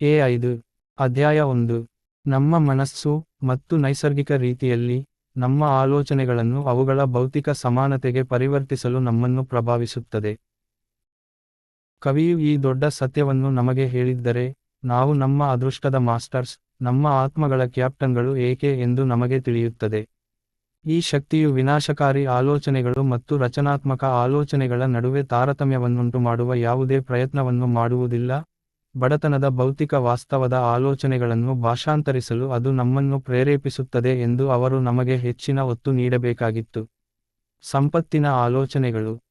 A ಐದು, ಅಧ್ಯಾಯ ಒಂದು. ನಮ್ಮ ಮನಸ್ಸು ಮತ್ತು ನೈಸರ್ಗಿಕ ರೀತಿಯಲ್ಲಿ ನಮ್ಮ ಆಲೋಚನೆಗಳನ್ನು ಅವುಗಳ ಭೌತಿಕ ಸಮಾನತೆಗೆ ಪರಿವರ್ತಿಸಲು ನಮ್ಮನ್ನು ಪ್ರಭಾವಿಸುತ್ತದೆ. ಕವಿಯು ಈ ದೊಡ್ಡ ಸತ್ಯವನ್ನು ನಮಗೆ ಹೇಳಿದ್ದರೆ, ನಾವು ನಮ್ಮ ಅದೃಷ್ಟದ ಮಾಸ್ಟರ್ಸ್, ನಮ್ಮ ಆತ್ಮಗಳ ಕ್ಯಾಪ್ಟನ್ಗಳು ಏಕೆ ಎಂದು ನಮಗೆ ತಿಳಿಯುತ್ತದೆ. ಈ ಶಕ್ತಿಯು ವಿನಾಶಕಾರಿ ಆಲೋಚನೆಗಳು ಮತ್ತು ರಚನಾತ್ಮಕ ಆಲೋಚನೆಗಳ ನಡುವೆ ತಾರತಮ್ಯವನ್ನುಂಟು ಮಾಡುವ ಯಾವುದೇ ಪ್ರಯತ್ನವನ್ನು ಮಾಡುವುದಿಲ್ಲ. ಬಡತನದ ಭೌತಿಕ ವಾಸ್ತವದ ಆಲೋಚನೆಗಳನ್ನು ಭಾಷಾಂತರಿಸಲು ಅದು ನಮ್ಮನ್ನು ಪ್ರೇರೇಪಿಸುತ್ತದೆ ಎಂದು ಅವರು ನಮಗೆ ಹೆಚ್ಚಿನ ಒತ್ತು ನೀಡಬೇಕಾಗಿತ್ತು. ಸಂಪತ್ತಿನ ಆಲೋಚನೆಗಳು.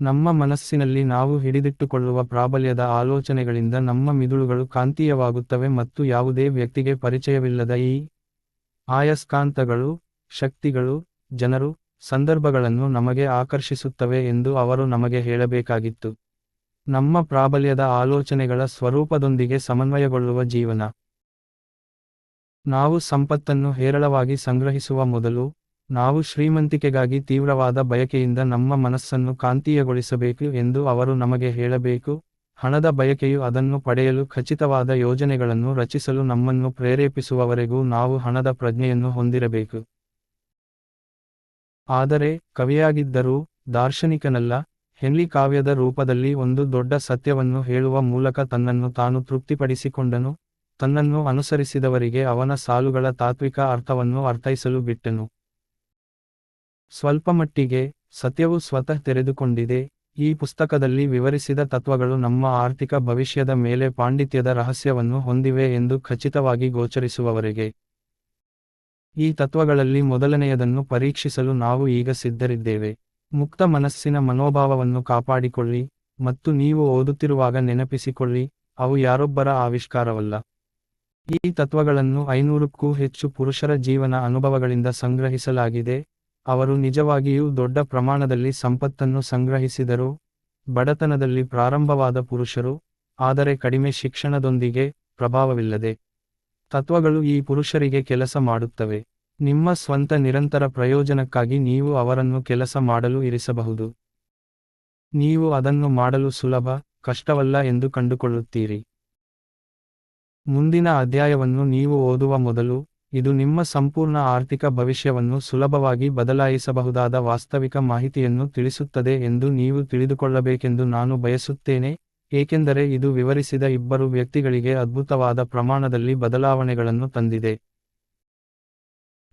ನಮ್ಮ ಮನಸ್ಸಿನಲ್ಲಿ ನಾವು ಹಿಡಿದಿಟ್ಟುಕೊಳ್ಳುವ ಪ್ರಾಬಲ್ಯದ ಆಲೋಚನೆಗಳಿಂದ ನಮ್ಮ ಮಿದುಳುಗಳು ಕಾಂತೀಯವಾಗುತ್ತವೆ ಮತ್ತು ಯಾವುದೇ ವ್ಯಕ್ತಿಗೆ ಪರಿಚಯವಿಲ್ಲದ ಈ ಆಯಸ್ಕಾಂತಗಳು, ಶಕ್ತಿಗಳು, ಜನರು, ಸಂದರ್ಭಗಳನ್ನು ನಮಗೆ ಆಕರ್ಷಿಸುತ್ತವೆ ಎಂದು ಅವರು ನಮಗೆ ಹೇಳಬೇಕಾಗಿತ್ತು. ನಮ್ಮ ಪ್ರಾಬಲ್ಯದ ಆಲೋಚನೆಗಳ ಸ್ವರೂಪದೊಂದಿಗೆ ಸಮನ್ವಯಗೊಳ್ಳುವ ಜೀವನ. ನಾವು ಸಂಪತ್ತನ್ನು ಹೇರಳವಾಗಿ ಸಂಗ್ರಹಿಸುವ ಮೊದಲು, ನಾವು ಶ್ರೀಮಂತಿಕೆಗಾಗಿ ತೀವ್ರವಾದ ಬಯಕೆಯಿಂದ ನಮ್ಮ ಮನಸ್ಸನ್ನು ಕಾಂತೀಯಗೊಳಿಸಬೇಕು ಎಂದು ಅವರು ನಮಗೆ ಹೇಳಬೇಕು, ಹಣದ ಬಯಕೆಯು ಅದನ್ನು ಪಡೆಯಲು ಖಚಿತವಾದ ಯೋಜನೆಗಳನ್ನು ರಚಿಸಲು ನಮ್ಮನ್ನು ಪ್ರೇರೇಪಿಸುವವರೆಗೂ ನಾವು ಹಣದ ಪ್ರಜ್ಞೆಯನ್ನು ಹೊಂದಿರಬೇಕು. ಆದರೆ, ಕವಿಯಾಗಿದ್ದರೂ, ದಾರ್ಶನಿಕನಲ್ಲ ಹೆನ್ಲಿ ಕಾವ್ಯದ ರೂಪದಲ್ಲಿ ಒಂದು ದೊಡ್ಡ ಸತ್ಯವನ್ನು ಹೇಳುವ ಮೂಲಕ ತನ್ನನ್ನು ತಾನು ತೃಪ್ತಿಪಡಿಸಿಕೊಂಡನು, ತನ್ನನ್ನು ಅನುಸರಿಸಿದವರಿಗೆ ಅವನ ಸಾಲುಗಳ ತಾತ್ವಿಕ ಅರ್ಥವನ್ನು ಅರ್ಥೈಸಲು ಬಿಟ್ಟನು. ಸ್ವಲ್ಪಮಟ್ಟಿಗೆ ಸತ್ಯವು ಸ್ವತಃ ತೆರೆದುಕೊಂಡಿದೆ, ಈ ಪುಸ್ತಕದಲ್ಲಿ ವಿವರಿಸಿದ ತತ್ವಗಳು ನಮ್ಮ ಆರ್ಥಿಕ ಭವಿಷ್ಯದ ಮೇಲೆ ಪಾಂಡಿತ್ಯದ ರಹಸ್ಯವನ್ನು ಹೊಂದಿವೆ ಎಂದು ಖಚಿತವಾಗಿ ಗೋಚರಿಸುವವರಿಗೆ. ಈ ತತ್ವಗಳಲ್ಲಿ ಮೊದಲನೆಯದನ್ನು ಪರೀಕ್ಷಿಸಲು ನಾವು ಈಗ ಸಿದ್ಧರಿದ್ದೇವೆ. ಮುಕ್ತ ಮನಸ್ಸಿನ ಮನೋಭಾವವನ್ನು ಕಾಪಾಡಿಕೊಳ್ಳಿ ಮತ್ತು ನೀವು ಓದುತ್ತಿರುವಾಗ ನೆನಪಿಸಿಕೊಳ್ಳಿ, ಅವು ಯಾರೊಬ್ಬರ ಆವಿಷ್ಕಾರವಲ್ಲ. ಈ ತತ್ವಗಳನ್ನು ಐನೂರಕ್ಕೂ ಹೆಚ್ಚು ಪುರುಷರ ಜೀವನ ಅನುಭವಗಳಿಂದ ಸಂಗ್ರಹಿಸಲಾಗಿದೆ. ಅವರು ನಿಜವಾಗಿಯೂ ದೊಡ್ಡ ಪ್ರಮಾಣದಲ್ಲಿ ಸಂಪತ್ತನ್ನು ಸಂಗ್ರಹಿಸಿದರು. ಬಡತನದಲ್ಲಿ ಪ್ರಾರಂಭವಾದ ಪುರುಷರು, ಆದರೆ ಕಡಿಮೆ ಶಿಕ್ಷಣದೊಂದಿಗೆ ಪ್ರಭಾವವಿಲ್ಲದೆ. ತತ್ವಗಳು ಈ ಪುರುಷರಿಗೆ ಕೆಲಸ ಮಾಡುತ್ತವೆ. ನಿಮ್ಮ ಸ್ವಂತ ನಿರಂತರ ಪ್ರಯೋಜನಕ್ಕಾಗಿ ನೀವು ಅವರನ್ನು ಕೆಲಸ ಮಾಡಲು ಇರಿಸಬಹುದು. ನೀವು ಅದನ್ನು ಮಾಡಲು ಸುಲಭ, ಕಷ್ಟವಲ್ಲ ಎಂದು ಕಂಡುಕೊಳ್ಳುತ್ತೀರಿ. ಮುಂದಿನ ಅಧ್ಯಾಯವನ್ನು ನೀವು ಓದುವ ಮೊದಲು, ಇದು ನಿಮ್ಮ ಸಂಪೂರ್ಣ ಆರ್ಥಿಕ ಭವಿಷ್ಯವನ್ನು ಸುಲಭವಾಗಿ ಬದಲಾಯಿಸಬಹುದಾದ ವಾಸ್ತವಿಕ ಮಾಹಿತಿಯನ್ನು ತಿಳಿಸುತ್ತದೆ ಎಂದು ನೀವು ತಿಳಿದುಕೊಳ್ಳಬೇಕೆಂದು ನಾನು ಬಯಸುತ್ತೇನೆ, ಏಕೆಂದರೆ ಇದು ವಿವರಿಸಿದ ಇಬ್ಬರು ವ್ಯಕ್ತಿಗಳಿಗೆ ಅದ್ಭುತವಾದ ಪ್ರಮಾಣದಲ್ಲಿ ಬದಲಾವಣೆಗಳನ್ನು ತಂದಿದೆ.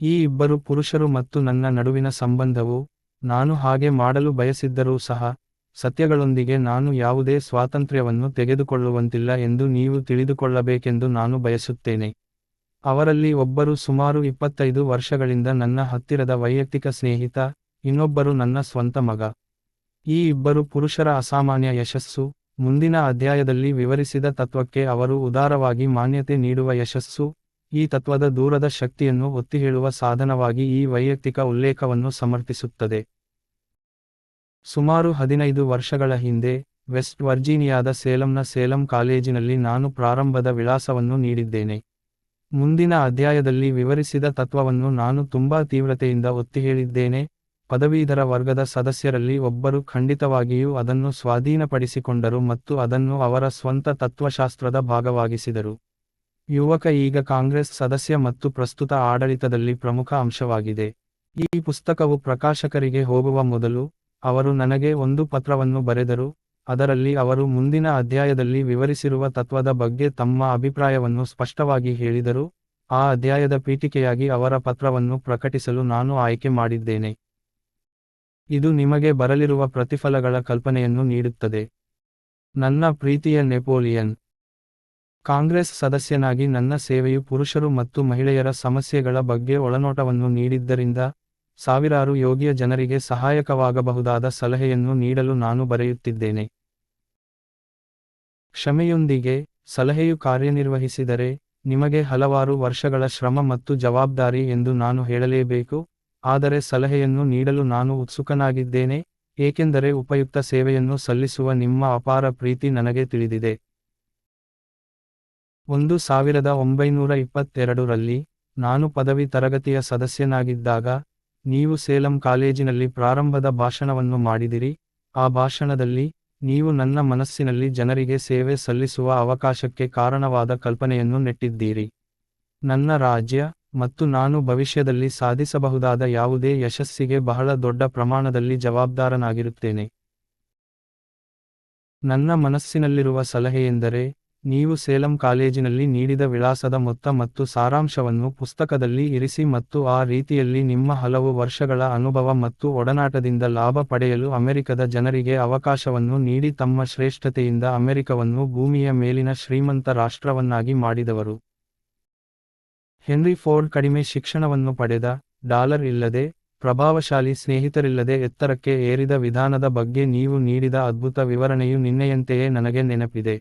ಈ ಇಬ್ಬರು ಪುರುಷರು ಮತ್ತು ನನ್ನ ನಡುವಿನ ಸಂಬಂಧವು, ನಾನು ಹಾಗೆ ಮಾಡಲು ಬಯಸಿದ್ದರೂ ಸಹ, ಸತ್ಯಗಳೊಂದಿಗೆ ನಾನು ಯಾವುದೇ ಸ್ವಾತಂತ್ರ್ಯವನ್ನು ತೆಗೆದುಕೊಳ್ಳುವಂತಿಲ್ಲ ಎಂದು ನೀವು ತಿಳಿದುಕೊಳ್ಳಬೇಕೆಂದು ನಾನು ಬಯಸುತ್ತೇನೆ. ಅವರಲ್ಲಿ ಒಬ್ಬರು ಸುಮಾರು ಇಪ್ಪತ್ತೈದು ವರ್ಷಗಳಿಂದ ನನ್ನ ಹತ್ತಿರದ ವೈಯಕ್ತಿಕ ಸ್ನೇಹಿತ, ಇನ್ನೊಬ್ಬರು ನನ್ನ ಸ್ವಂತ ಮಗ. ಈ ಇಬ್ಬರು ಪುರುಷರ ಅಸಾಮಾನ್ಯ ಯಶಸ್ಸು, ಮುಂದಿನ ಅಧ್ಯಾಯದಲ್ಲಿ ವಿವರಿಸಿದ ತತ್ವಕ್ಕೆ ಅವರು ಉದಾರವಾಗಿ ಮಾನ್ಯತೆ ನೀಡುವ ಯಶಸ್ಸು ಈ ತತ್ವದ ದೂರದ ಶಕ್ತಿಯನ್ನು ಒತ್ತಿಹೇಳುವ ಸಾಧನವಾಗಿ ಈ ವೈಯಕ್ತಿಕ ಉಲ್ಲೇಖವನ್ನು ಸಮರ್ಥಿಸುತ್ತದೆ. ಸುಮಾರು ಹದಿನೈದು ವರ್ಷಗಳ ಹಿಂದೆ, ವೆಸ್ಟ್ ವರ್ಜೀನಿಯಾದ ಸೇಲಂನ ಸೇಲಂ ಕಾಲೇಜಿನಲ್ಲಿ ನಾನು ಪ್ರಾರಂಭದ ವಿಳಾಸವನ್ನು ನೀಡಿದ್ದೇನೆ. ಮುಂದಿನ ಅಧ್ಯಾಯದಲ್ಲಿ ವಿವರಿಸಿದ ತತ್ವವನ್ನು ನಾನು ತುಂಬಾ ತೀವ್ರತೆಯಿಂದ ಒತ್ತಿಹೇಳಿದ್ದೇನೆ. ಪದವೀಧರ ವರ್ಗದ ಸದಸ್ಯರಲ್ಲಿ ಒಬ್ಬರು ಖಂಡಿತವಾಗಿಯೂ ಅದನ್ನು ಸ್ವಾಧೀನಪಡಿಸಿಕೊಂಡರು ಮತ್ತು ಅದನ್ನು ಅವರ ಸ್ವಂತ ತತ್ವಶಾಸ್ತ್ರದ ಭಾಗವಾಗಿಸಿದರು. ಯುವಕ ಈಗ ಕಾಂಗ್ರೆಸ್ ಸದಸ್ಯ ಮತ್ತು ಪ್ರಸ್ತುತ ಆಡಳಿತದಲ್ಲಿ ಪ್ರಮುಖ ಅಂಶವಾಗಿದೆ. ಈ ಪುಸ್ತಕವು ಪ್ರಕಾಶಕರಿಗೆ ಹೋಗುವ ಮೊದಲು, ಅವರು ನನಗೆ ಒಂದು ಪತ್ರವನ್ನು ಬರೆದರು, ಅದರಲ್ಲಿ ಅವರು ಮುಂದಿನ ಅಧ್ಯಾಯದಲ್ಲಿ ವಿವರಿಸಿರುವ ತತ್ವದ ಬಗ್ಗೆ ತಮ್ಮ ಅಭಿಪ್ರಾಯವನ್ನು ಸ್ಪಷ್ಟವಾಗಿ ಹೇಳಿದರು, ಆ ಅಧ್ಯಾಯದ ಪೀಠಿಕೆಯಾಗಿ ಅವರ ಪತ್ರವನ್ನು ಪ್ರಕಟಿಸಲು ನಾನು ಆಯ್ಕೆ ಮಾಡಿದ್ದೇನೆ. ಇದು ನಿಮಗೆ ಬರಲಿರುವ ಪ್ರತಿಫಲಗಳ ಕಲ್ಪನೆಯನ್ನು ನೀಡುತ್ತದೆ. ನನ್ನ ಪ್ರೀತಿಯ ನೆಪೋಲಿಯನ್ ಕಾಂಗ್ರೆಸ್ ಸದಸ್ಯನಾಗಿ ನನ್ನ ಸೇವೆಯು ಪುರುಷರು ಮತ್ತು ಮಹಿಳೆಯರ ಸಮಸ್ಯೆಗಳ ಬಗ್ಗೆ ಒಳನೋಟವನ್ನು ನೀಡಿದ್ದರಿಂದ ಸಾವಿರಾರು ಯೋಗ್ಯ ಜನರಿಗೆ ಸಹಾಯಕವಾಗಬಹುದಾದ ಸಲಹೆಯನ್ನು ನೀಡಲು ನಾನು ಬರೆಯುತ್ತಿದ್ದೇನೆ. ಕ್ಷಮೆಯೊಂದಿಗೆ, ಸಲಹೆಯು ಕಾರ್ಯನಿರ್ವಹಿಸಿದರೆ ನಿಮಗೆ ಹಲವಾರು ವರ್ಷಗಳ ಶ್ರಮ ಮತ್ತು ಜವಾಬ್ದಾರಿ ಎಂದು ನಾನು ಹೇಳಲೇಬೇಕು, ಆದರೆ ಸಲಹೆಯನ್ನು ನೀಡಲು ನಾನು ಉತ್ಸುಕನಾಗಿದ್ದೇನೆ, ಏಕೆಂದರೆ ಉಪಯುಕ್ತ ಸೇವೆಯನ್ನು ಸಲ್ಲಿಸುವ ನಿಮ್ಮ ಅಪಾರ ಪ್ರೀತಿ ನನಗೆ ತಿಳಿದಿದೆ. ಒಂದು ಸಾವಿರದ ಒಂಬೈನೂರ ಇಪ್ಪತ್ತೆರಡರಲ್ಲಿ ನಾನು ಪದವಿ ತರಗತಿಯ ಸದಸ್ಯನಾಗಿದ್ದಾಗ, ನೀವು ಸೇಲಂ ಕಾಲೇಜಿನಲ್ಲಿ ಪ್ರಾರಂಭದ ಭಾಷಣವನ್ನು ಮಾಡಿದಿರಿ. ಆ ಭಾಷಣದಲ್ಲಿ ನೀವು ನನ್ನ ಮನಸ್ಸಿನಲ್ಲಿ ಜನರಿಗೆ ಸೇವೆ ಸಲ್ಲಿಸುವ ಅವಕಾಶಕ್ಕೆ ಕಾರಣವಾದ ಕಲ್ಪನೆಯನ್ನು ನೆಟ್ಟಿದ್ದೀರಿ. ನನ್ನ ರಾಜ್ಯ ಮತ್ತು ನಾನು ಭವಿಷ್ಯದಲ್ಲಿ ಸಾಧಿಸಬಹುದಾದ ಯಾವುದೇ ಯಶಸ್ಸಿಗೆ ಬಹಳ ದೊಡ್ಡ ಪ್ರಮಾಣದಲ್ಲಿ ಜವಾಬ್ದಾರನಾಗಿರುತ್ತೇನೆ. ನನ್ನ ಮನಸ್ಸಿನಲ್ಲಿರುವ ಸಲಹೆಯೆಂದರೆ ನೀವು ಸೇಲಂ ಕಾಲೇಜಿನಲ್ಲಿ ನೀಡಿದ ವಿಳಾಸದ ಮೊತ್ತ ಮತ್ತು ಸಾರಾಂಶವನ್ನು ಪುಸ್ತಕದಲ್ಲಿ ಇರಿಸಿ ಮತ್ತು ಆ ರೀತಿಯಲ್ಲಿ ನಿಮ್ಮ ಹಲವು ವರ್ಷಗಳ ಅನುಭವ ಮತ್ತು ಒಡನಾಟದಿಂದ ಲಾಭ ಪಡೆಯಲು ಅಮೆರಿಕದ ಜನರಿಗೆ ಅವಕಾಶವನ್ನು ನೀಡಿ ತಮ್ಮ ಶ್ರೇಷ್ಠತೆಯಿಂದ ಅಮೆರಿಕವನ್ನು ಭೂಮಿಯ ಮೇಲಿನ ಶ್ರೀಮಂತ ರಾಷ್ಟ್ರವನ್ನಾಗಿ ಮಾಡಿದವರು. ಹೆನ್ರಿ ಫೋರ್ಡ್ ಕಡಿಮೆ ಶಿಕ್ಷಣವನ್ನು ಪಡೆದ, ಡಾಲರ್ ಇಲ್ಲದೆ, ಪ್ರಭಾವಶಾಲಿ ಸ್ನೇಹಿತರಿಲ್ಲದೆ ಎತ್ತರಕ್ಕೆ ಏರಿದ ವಿಧಾನದ ಬಗ್ಗೆ ನೀವು ನೀಡಿದ ಅದ್ಭುತ ವಿವರಣೆಯು ನಿನ್ನೆಯಂತೆಯೇ ನನಗೆ ನೆನಪಿದೆ.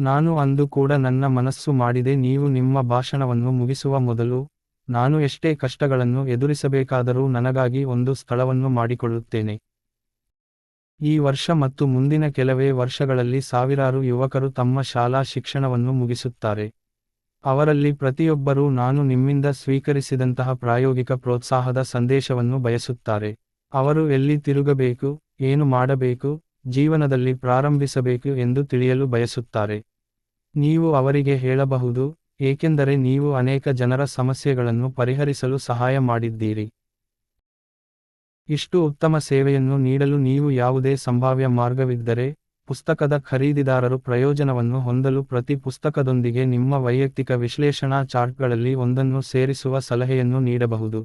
ನಾನು ಅಂದು ಕೂಡ ನನ್ನ ಮನಸ್ಸು ಮಾಡಿದೆ, ನೀವು ನಿಮ್ಮ ಭಾಷಣವನ್ನು ಮುಗಿಸುವ ಮೊದಲು ನಾನು ಎಷ್ಟೇ ಕಷ್ಟಗಳನ್ನು ಎದುರಿಸಬೇಕಾದರೂ ನನಗಾಗಿ ಒಂದು ಸ್ಥಳವನ್ನು ಮಾಡಿಕೊಳ್ಳುತ್ತೇನೆ. ಈ ವರ್ಷ ಮತ್ತು ಮುಂದಿನ ಕೆಲವೇ ವರ್ಷಗಳಲ್ಲಿ ಸಾವಿರಾರು ಯುವಕರು ತಮ್ಮ ಶಾಲಾ ಶಿಕ್ಷಣವನ್ನು ಮುಗಿಸುತ್ತಾರೆ. ಅವರಲ್ಲಿ ಪ್ರತಿಯೊಬ್ಬರೂ ನಾನು ನಿಮ್ಮಿಂದ ಸ್ವೀಕರಿಸಿದಂತಹ ಪ್ರಾಯೋಗಿಕ ಪ್ರೋತ್ಸಾಹದ ಸಂದೇಶವನ್ನು ಬಯಸುತ್ತಾರೆ. ಅವರು ಎಲ್ಲಿ ತಿರುಗಬೇಕು, ಏನು ಮಾಡಬೇಕು, ಜೀವನದಲ್ಲಿ ಪ್ರಾರಂಭಿಸಬೇಕು ಎಂದು ತಿಳಿಯಲು ಬಯಸುತ್ತಾರೆ. ನೀವು ಅವರಿಗೆ ಹೇಳಬಹುದು, ಏಕೆಂದರೆ ನೀವು ಅನೇಕ ಜನರ ಸಮಸ್ಯೆಗಳನ್ನು ಪರಿಹರಿಸಲು ಸಹಾಯ ಮಾಡಿದ್ದೀರಿ. ಇಷ್ಟು ಉತ್ತಮ ಸೇವೆಯನ್ನು ನೀಡಲು ನೀವು ಯಾವುದೇ ಸಂಭಾವ್ಯ ಮಾರ್ಗವಿದ್ದರೆ, ಪುಸ್ತಕದ ಖರೀದಿದಾರರು ಪ್ರಯೋಜನವನ್ನು ಹೊಂದಲು ಪ್ರತಿ ಪುಸ್ತಕದೊಂದಿಗೆ ನಿಮ್ಮ ವೈಯಕ್ತಿಕ ವಿಶ್ಲೇಷಣಾ ಚಾರ್ಟ್ಗಳಲ್ಲಿ ಒಂದನ್ನು ಸೇರಿಸುವ ಸಲಹೆಯನ್ನು ನೀಡಬಹುದು.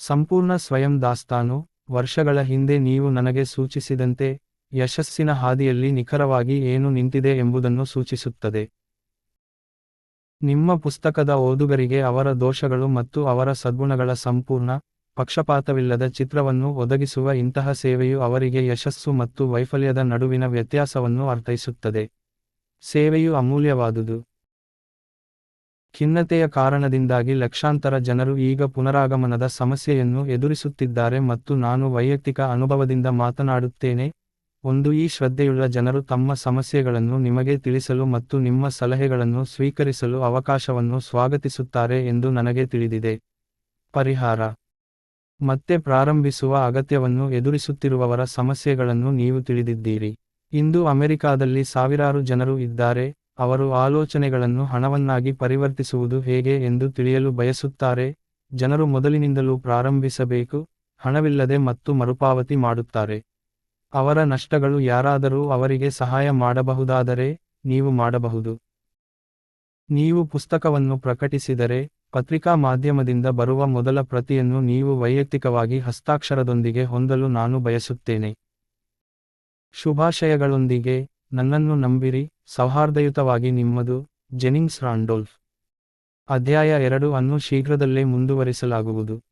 ಸಂಪೂರ್ಣ ಸ್ವಯಂ ದಾಸ್ತಾನು, ವರ್ಷಗಳ ಹಿಂದೆ ನೀವು ನನಗೆ ಸೂಚಿಸಿದಂತೆ ಯಶಸ್ಸಿನ ಹಾದಿಯಲ್ಲಿ ನಿಖರವಾಗಿ ಏನು ನಿಂತಿದೆ ಎಂಬುದನ್ನು ಸೂಚಿಸುತ್ತದೆ. ನಿಮ್ಮ ಪುಸ್ತಕದ ಓದುಗರಿಗೆ ಅವರ ದೋಷಗಳು ಮತ್ತು ಅವರ ಸದ್ಗುಣಗಳ ಸಂಪೂರ್ಣ, ಪಕ್ಷಪಾತವಿಲ್ಲದ ಚಿತ್ರವನ್ನು ಒದಗಿಸುವ ಇಂತಹ ಸೇವೆಯು ಅವರಿಗೆ ಯಶಸ್ಸು ಮತ್ತು ವೈಫಲ್ಯದ ನಡುವಿನ ವ್ಯತ್ಯಾಸವನ್ನು ಅರ್ಥೈಸುತ್ತದೆ. ಸೇವೆಯು ಅಮೂಲ್ಯವಾದುದು. ಖಿನ್ನತೆಯ ಕಾರಣದಿಂದಾಗಿ ಲಕ್ಷಾಂತರ ಜನರು ಈಗ ಪುನರಾಗಮನದ ಸಮಸ್ಯೆಯನ್ನು ಎದುರಿಸುತ್ತಿದ್ದಾರೆ ಮತ್ತು ನಾನು ವೈಯಕ್ತಿಕ ಅನುಭವದಿಂದ ಮಾತನಾಡುತ್ತೇನೆ ಒಂದು ಈ ಶ್ರದ್ಧೆಯುಳ್ಳ ಜನರು ತಮ್ಮ ಸಮಸ್ಯೆಗಳನ್ನು ನಿಮಗೆ ತಿಳಿಸಲು ಮತ್ತು ನಿಮ್ಮ ಸಲಹೆಗಳನ್ನು ಸ್ವೀಕರಿಸಲು ಅವಕಾಶವನ್ನು ಸ್ವಾಗತಿಸುತ್ತಾರೆ ಎಂದು ನನಗೆ ತಿಳಿದಿದೆ. ಪರಿಹಾರ. ಮತ್ತೆ ಪ್ರಾರಂಭಿಸುವ ಅಗತ್ಯವನ್ನು ಎದುರಿಸುತ್ತಿರುವವರ ಸಮಸ್ಯೆಗಳನ್ನು ನೀವು ತಿಳಿದಿದ್ದೀರಿ. ಇಂದು ಅಮೆರಿಕಾದಲ್ಲಿ ಸಾವಿರಾರು ಜನರು ಇದ್ದಾರೆ, ಅವರು ಆಲೋಚನೆಗಳನ್ನು ಹಣವನ್ನಾಗಿ ಪರಿವರ್ತಿಸುವುದು ಹೇಗೆ ಎಂದು ತಿಳಿಯಲು ಬಯಸುತ್ತಾರೆ, ಜನರು ಮೊದಲಿನಿಂದಲೂ ಪ್ರಾರಂಭಿಸಬೇಕು, ಹಣವಿಲ್ಲದೆ ಮತ್ತು ಮರುಪಾವತಿ ಮಾಡುತ್ತಾರೆ. ಅವರ ನಷ್ಟಗಳು ಯಾರಾದರೂ ಅವರಿಗೆ ಸಹಾಯ ಮಾಡಬಹುದಾದರೆ ನೀವು ಮಾಡಬಹುದು. ನೀವು ಪುಸ್ತಕವನ್ನು ಪ್ರಕಟಿಸಿದರೆ ಪತ್ರಿಕಾ ಮಾಧ್ಯಮದಿಂದ ಬರುವ ಮೊದಲ ಪ್ರತಿಯನ್ನು ನೀವು ವೈಯಕ್ತಿಕವಾಗಿ ಹಸ್ತಾಕ್ಷರದೊಂದಿಗೆ ಹೊಂದಲು ನಾನು ಬಯಸುತ್ತೇನೆ. ಶುಭಾಶಯಗಳೊಂದಿಗೆ ನನ್ನನ್ನು ನಂಬಿರಿ, ಸೌಹಾರ್ದಯುತವಾಗಿ ನಿಮ್ಮದು ಜೆನಿಂಗ್ಸ್ ರಾಂಡೋಲ್ಫ್. ಅಧ್ಯಾಯ ಎರಡು ಅನ್ನು ಶೀಘ್ರದಲ್ಲೇ ಮುಂದುವರಿಸಲಾಗುವುದು.